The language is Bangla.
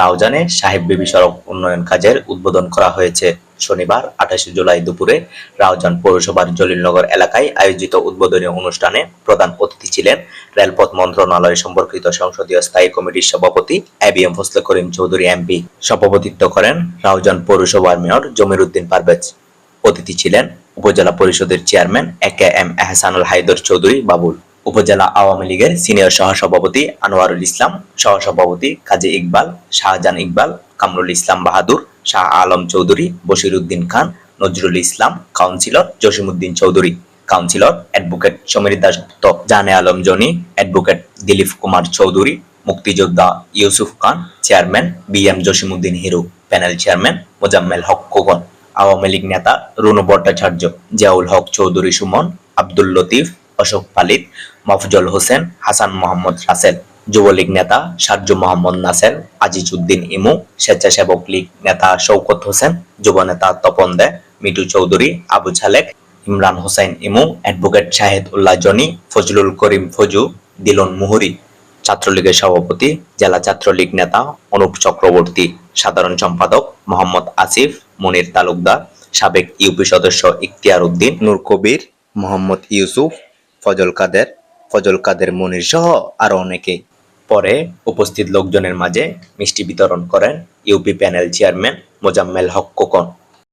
রাউজানে সাহেব বিবি সড়ক উন্নয়ন কাজের উদ্বোধন করা হয়েছে। শনিবার, আঠাশে জুলাই দুপুরে রাউজান পৌরসভার জলিলনগর এলাকায় আয়োজিত উদ্বোধনী অনুষ্ঠানে প্রধান অতিথি ছিলেন রেলপথ মন্ত্রণালয় সম্পর্কিত সংসদীয় স্থায়ী কমিটির সভাপতি A B M Karim Chowdhury MP সভাপতিত্ব করেন রাউজান পৌরসভার মেয়র জমির উদ্দিন পারভেজ। অতিথি ছিলেন উপজেলা পরিষদের chairman A K M Ehsanul Haider Chowdhury Babul. উপজেলা আওয়ামী লীগের সিনিয়র সহসভাপতি আনোয়ারুল ইসলাম, সহসভাপতি Kazi Iqbal, Shahjahan Iqbal, Kamrul Islam Bahadur, Shah Alam Chowdhury Bashir Uddin Khan, Nazrul Islam, councillor Jasimuddin Chowdhury, councillor advocate Samir Das Dasgupta Jane Alam Jony, advocate Dilip Kumar Chowdhury, মুক্তিযোদ্ধা Yusuf Khan, chairman B M Jasimuddin Hiru, panel chairman Mozammel Haque Khokon, Awami League নেতা রুনু ভট্টাচার্য, জিয়াউল হক চৌধুরী সুমন, আব্দুল লতিফ অশোক পালিত, মফজল হোসেন, হাসান মোহাম্মদ রাসেল, যুবলীগ নেতা সাজ্জু মোহাম্মদ নাসের আজিজ উদ্দিন ইমু, স্বেচ্ছাসেবক লীগ নেতা শৌকত হোসেন, যুব নেতা তপন দে মিটু চৌধুরী, আবু ছালেক ইমরান হোসেন ইমু, অ্যাডভোকেট শাহেদ উল্লাহ জনি, ফজলুল করিম ফজু, দিলন মুহুরি। ছাত্রলীগের সভাপতি, জেলা ছাত্রলীগ নেতা অনুপ চক্রবর্তী। সাধারণ সম্পাদক মোহাম্মদ আসিফ, মনির তালুকদার, সাবেক ইউপি সদস্য ইখতিয়ার উদ্দিন নূর কবির মোহাম্মদ ইউসুফ ফজল কাদের ফজল কাদের মনির সহ আরও অনেকেই। পরে উপস্থিত লোকজনের মাঝে মিষ্টি বিতরণ করেন UP panel chairman Mozammel Haque Kokon